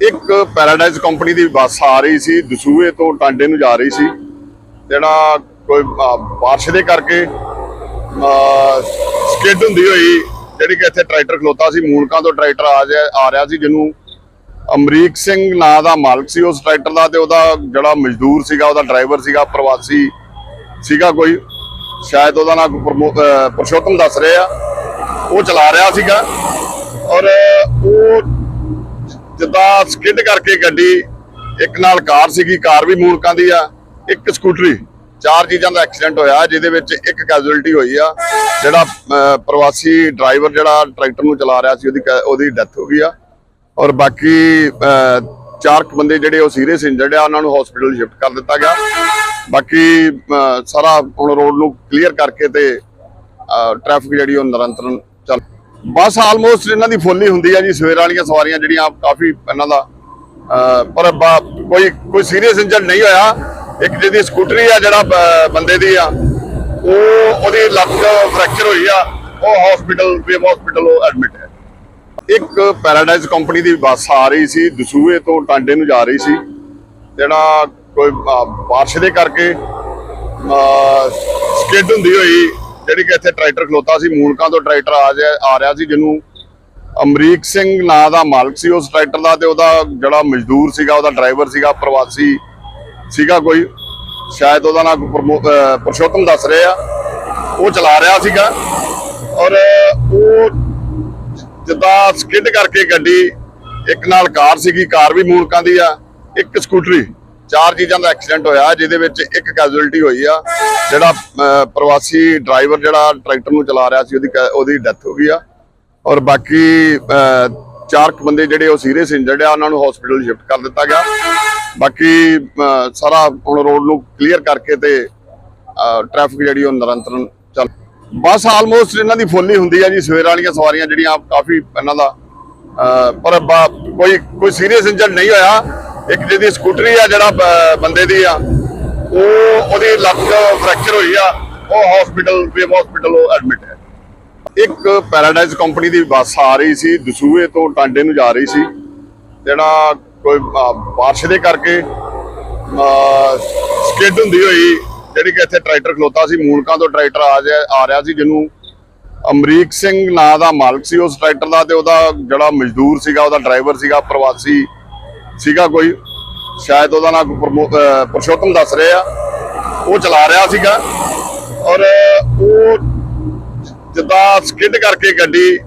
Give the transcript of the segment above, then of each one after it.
ਇੱਕ paradise company ਦੀ ਬੱਸ ਆ ਰਹੀ ਸੀ ਦਸੂਹੇ ਤੋਂ ਟਾਂਡੇ ਨੂੰ ਜਾ ਰਹੀ ਸੀ। ਜਿਹੜਾ ਕੋਈ ਅਹ, ਬਾਰਿਸ਼ ਦੇ ਕਰਕੇ ਸਕਿੱਡ ਹੁੰਦੀ ਹੋਈ ਜਿਹੜੀ ਕਿ ਇੱਥੇ ਟਰੈਕਟਰ ਖਲੋਤਾ ਸੀ ਮੂਲਕਾਂ ਤੋਂ ਟਰੈਕਟਰ ਆ ਜਾ ਆ ਰਿਹਾ ਸੀ ਜਿਹਨੂੰ ਅਮਰੀਕ ਸਿੰਘ ਨਾਂ ਦਾ ਮਾਲਕ ਸੀ ਉਸ ਟਰੈਕਟਰ ਦਾ ਤੇ ਉਹਦਾ ਜਿਹੜਾ ਮਜ਼ਦੂਰ ਸੀਗਾ ਉਹਦਾ ਡਰਾਈਵਰ ਸੀਗਾ ਪ੍ਰਵਾਸੀ ਸੀਗਾ ਕੋਈ। ਸ਼ਾਇਦ ਉਹਦਾ ਨਾਮ ਪਰਸ਼ੋਤਮ ਦੱਸ ਰਹੇ। ਆ ਉਹ ਚਲਾ ਰਿਹਾ ਸੀਗਾ ਔਰ ਉਹ ਜਿੱਦਾਂ ਸਕਿੱਡ ਕਰਕੇ ਗੱਡੀ, ਇੱਕ ਨਾਲ ਕਾਰ ਸੀਗੀ, ਕਾਰ ਵੀ ਮੂਲਕਾਂ ਦੀ ਆ, ਇੱਕ ਸਕੂਟਰੀ, ਚਾਰ ਚੀਜ਼ਾਂ ਦਾ ਐਕਸੀਡੈਂਟ ਹੋਇਆ, ਜਿਹਦੇ ਵਿੱਚ ਇੱਕ ਕੈਜੂਅਲਟੀ ਹੋਈ ਆ, ਜਿਹੜਾ ਪ੍ਰਵਾਸੀ ਡਰਾਈਵਰ ਜਿਹੜਾ ਟਰੈਕਟਰ ਨੂੰ ਚਲਾ ਰਿਹਾ ਸੀ, ਉਹਦੀ ਕੈ- ਉਹਦੀ ਡੈਥ ਹੋ ਗਈ ਆ, ਔਰ ਬਾਕੀ ਚਾਰ ਕੁ ਬੰਦੇ ਜਿਹੜੇ ਉਹ ਸੀਰੀਅਸ ਇੰਜਰਡ ਆ, ਉਹਨਾਂ ਨੂੰ ਹਸਪੀਟਲ ਸ਼ਿਫਟ ਕਰ ਦਿੱਤਾ ਗਿਆ। ਬਾਕੀ ਸਾਰਾ ਹੁਣ ਰੋਡ ਨੂੰ ਕਲੀਅਰ ਕਰਕੇ ਤੇ ਟ੍ਰੈਫਿਕ ਜਿਹੜੀ ਉਹ ਨਿਰੰਤਰਨ ਚੱਲ ਬੱਸ ਆਲਮੋਸਟ ਇਹਨਾਂ ਦੀ ਫੁੱਲ ਹੀ ਹੁੰਦੀ ਆ ਜੀ ਸਵੇਰ ਵਾਲੀਆਂ ਸਵਾਰੀਆਂ ਜਿਹੜੀਆਂ ਕਾਫੀ ਇਹਨਾਂ ਦਾ ਪਰ ਕੋਈ ਕੋਈ ਸੀਰੀਅਸ ਇੰਜਰ ਨਹੀਂ ਹੋਇਆ। ਇੱਕ ਜਿਹਦੀ ਸਕੂਟਰੀ ਆ ਜਿਹੜਾ ਬੰਦੇ ਦੀ ਆ ਉਹ ਉਹਦੀ ਲੱਤ ਫ੍ਰੈਕਚਰ ਹੋਈ ਆ ਉਹ ਹਸਪੀਟਲ ਵੇਵ ਹਸਪੀਟਲ ਉਹ ਐਡਮਿਟ ਹੈ। ਇੱਕ ਪੈਰਾਡਾਈਜ਼ ਕੰਪਨੀ ਦੀ ਬੱਸ ਆ ਰਹੀ ਸੀ ਦਸੂਹੇ ਤੋਂ ਟਾਂਡੇ ਨੂੰ ਜਾ ਰਹੀ ਸੀ। ਜਿਹੜਾ ਕੋਈ ਅਹ, ਬਾਰਿਸ਼ ਦੇ ਕਰਕੇ ਸਕਿੱਡ ਹੁੰਦੀ ਹੋਈ ਜਿਹੜੀ ਕਿ ਇੱਥੇ ਟਰੈਕਟਰ ਖਲੋਤਾ ਸੀ, ਮੂਨਕਾਂ ਤੋਂ ਟਰੈਕਟਰ ਆ ਆ ਰਿਹਾ ਸੀ, ਜਿਹਨੂੰ ਅਮਰੀਕ ਸਿੰਘ ਨਾਂ ਦਾ ਮਾਲਕ ਸੀ ਉਸ ਟਰੈਕਟਰ ਦਾ ਤੇ ਉਹਦਾ ਜਿਹੜਾ ਮਜ਼ਦੂਰ ਸੀਗਾ, ਉਹਦਾ ਡਰਾਈਵਰ ਸੀਗਾ, ਪ੍ਰਵਾਸੀ ਸੀਗਾ ਕੋਈ। ਸ਼ਾਇਦ ਉਹਦਾ ਨਾਮ ਪਰਸ਼ੋਤਮ ਦੱਸ ਰਹੇ ਆ। ਉਹ ਚਲਾ ਰਿਹਾ ਸੀਗਾ ਔਰ ਉਹ ਜਿੱਦਾਂ ਸਕਿੱਡ ਕਰਕੇ ਗੱਡੀ, ਇੱਕ ਨਾਲ ਕਾਰ ਸੀਗੀ, ਕਾਰ ਵੀ ਮੂਲਕਾਂ ਦੀ ਆ, ਇੱਕ ਸਕੂਟਰੀ। ਚਾਰ ਚੀਜ਼ਾਂ ਦਾ ਐਕਸੀਡੈਂਟ ਹੋਇਆ, ਜਿਹਦੇ ਵਿੱਚ ਇੱਕ ਕੈਜੂਅਲਟੀ ਹੋਈ ਆ, ਜਿਹੜਾ ਪ੍ਰਵਾਸੀ ਡਰਾਈਵਰ ਜਿਹੜਾ ਟਰੈਕਟਰ ਨੂੰ ਚਲਾ ਰਿਹਾ ਸੀ, ਉਹਦੀ ਕੈ- ਉਹਦੀ ਡੈਥ ਹੋ ਗਈ ਆ। ਔਰ ਬਾਕੀ ਚਾਰ ਕੁ ਬੰਦੇ ਜਿਹੜੇ ਉਹ ਸੀਰੀਅਸ ਇੰਜਰਡ ਆ, ਉਹਨਾਂ ਨੂੰ ਹਸਪੀਟਲ ਸ਼ਿਫਟ ਕਰ ਦਿੱਤਾ ਗਿਆ। ਬਾਕੀ ਸਾਰਾ ਹੁਣ ਰੋਡ ਨੂੰ ਕਲੀਅਰ ਕਰਕੇ ਤੇ ਟ੍ਰੈਫਿਕ ਜਿਹੜੀ ਉਹ ਨਿਰੰਤਰਨ ਚੱਲ ਬੱਸ ਆਲਮੋਸਟ ਇਹਨਾਂ ਦੀ ਫੁੱਲ ਹੀ ਹੁੰਦੀ ਆ ਜੀ, ਸਵੇਰ ਵਾਲੀਆਂ ਸਵਾਰੀਆਂ ਜਿਹੜੀਆਂ, ਕਾਫੀ ਇਹਨਾਂ ਦਾ ਪਰ ਕੋਈ ਕੋਈ ਸੀਰੀਅਸ ਇੰਜਰਡ ਨਹੀਂ ਹੋਇਆ। ਇੱਕ ਜਿਹਦੀ ਸਕੂਟਰੀ ਆ ਜਿਹੜਾ ਬੰਦੇ ਦੀ ਆ ਉਹ ਉਹਦੀ ਲੱਕ ਫ੍ਰੈਕਚਰ ਹੋਈ ਆ ਉਹ ਹਸਪੀਟਲ ਵੇਵ ਹਸਪੀਟਲ ਉਹ ਐਡਮਿਟ ਹੈ। ਇੱਕ ਪੈਰਾਡਾਈਜ਼ ਕੰਪਨੀ ਦੀ ਬੱਸ ਆ ਰਹੀ ਸੀ ਦਸੂਹੇ ਤੋਂ ਟਾਂਡੇ ਨੂੰ ਜਾ ਰਹੀ ਸੀ ਜਿਹੜਾ ਕੋਈ ਅਹ, ਬਾਰਿਸ਼ ਦੇ ਕਰਕੇ ਸਕਿੱਡ ਹੁੰਦੀ ਹੋਈ ਜਿਹੜੀ ਕਿ ਇੱਥੇ ਟਰੈਕਟਰ ਖਲੋਤਾ ਸੀ ਮੂਨਕਾਂ ਤੋਂ ਟਰੈਕਟਰ ਆ ਜਾ ਆ ਰਿਹਾ ਸੀ ਜਿਹਨੂੰ ਅਮਰੀਕ ਸਿੰਘ ਨਾਂ ਦਾ ਮਾਲਕ ਸੀ ਉਸ ਟਰੈਕਟਰ ਦਾ ਤੇ ਉਹਦਾ ਜਿਹੜਾ ਮਜ਼ਦੂਰ ਸੀਗਾ ਉਹਦਾ ਡਰਾਈਵਰ ਸੀਗਾ ਪ੍ਰਵਾਸੀ ਸੀਗਾ ਕੋਈ। ਸ਼ਾਇਦ ਉਹਦਾ ਨਾਮ ਪਰਸ਼ੋਤਮ ਦੱਸ ਰਹੇ ਆ। ਉਹ ਚਲਾ ਰਿਹਾ ਸੀਗਾ। ਔਰ ਉਹ ਜਿੱਦਾਂ ਸਕਿੱਡ ਕਰਕੇ ਗੱਡੀ,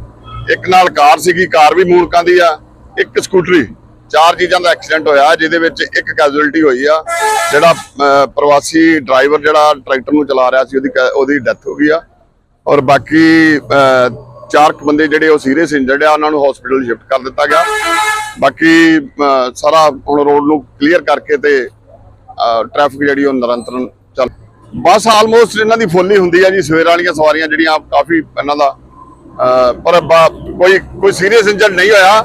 ਇੱਕ ਨਾਲ ਕਾਰ ਸੀਗੀ, ਕਾਰ ਵੀ ਮੂਲਕਾਂ ਦੀ ਆ। ਇੱਕ ਸਕੂਟਰੀ, ਚਾਰ ਚੀਜ਼ਾਂ ਦਾ ਐਕਸੀਡੈਂਟ ਹੋਇਆ, ਜਿਹਦੇ ਵਿੱਚ ਇੱਕ ਕੈਜੂਅਲਟੀ ਹੋਈ ਆ। ਜਿਹੜਾ ਪ੍ਰਵਾਸੀ ਡਰਾਈਵਰ ਜਿਹੜਾ ਟਰੈਕਟਰ ਨੂੰ ਚਲਾ ਰਿਹਾ ਸੀ, ਉਹਦੀ ਕੈ- ਉਹਦੀ ਡੈਥ ਹੋ ਗਈ ਆ। ਔਰ ਬਾਕੀ ਚਾਰ ਕੁ ਬੰਦੇ ਜਿਹੜੇ ਉਹ ਸੀਰੀਅਸ ਇੰਜਰਡ ਆ, ਉਹਨਾਂ ਨੂੰ ਹਸਪੀਟਲ ਸ਼ਿਫਟ ਕਰ ਦਿੱਤਾ ਗਿਆ। ਬਾਕੀ ਸਾਰਾ ਹੁਣ ਰੋਡ ਨੂੰ ਕਲੀਅਰ ਕਰਕੇ ਤੇ ਟ੍ਰੈਫਿਕ ਜਿਹੜੀ ਉਹ ਨਿਰੰਤਰਨ ਚੱਲ ਬੱਸ ਆਲਮੋਸਟ ਇਹਨਾਂ ਦੀ ਫੁੱਲ ਹੀ ਹੁੰਦੀ ਆ ਜੀ, ਸਵੇਰ ਵਾਲੀਆਂ ਸਵਾਰੀਆਂ ਜਿਹੜੀਆਂ ਕਾਫੀ ਇਹਨਾਂ ਦਾ ਪਰ ਕੋਈ ਕੋਈ ਸੀਰੀਅਸ ਇੰਜਰਡ ਨਹੀਂ ਹੋਇਆ।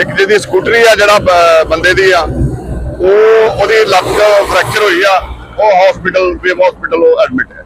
ਇੱਕ ਜਿਹਦੀ ਸਕੂਟਰੀ ਆ ਜਿਹੜਾ ਬੰਦੇ ਦੀ ਆ, ਉਹ ਉਹਦੀ ਲੱਤ ਫ੍ਰੈਕਚਰ ਹੋਈ ਆ, ਉਹ ਹਸਪੀਟਲ ਵੇਵ ਹਸਪੀਟਲ ਉਹ ਐਡਮਿਟ ਹੈ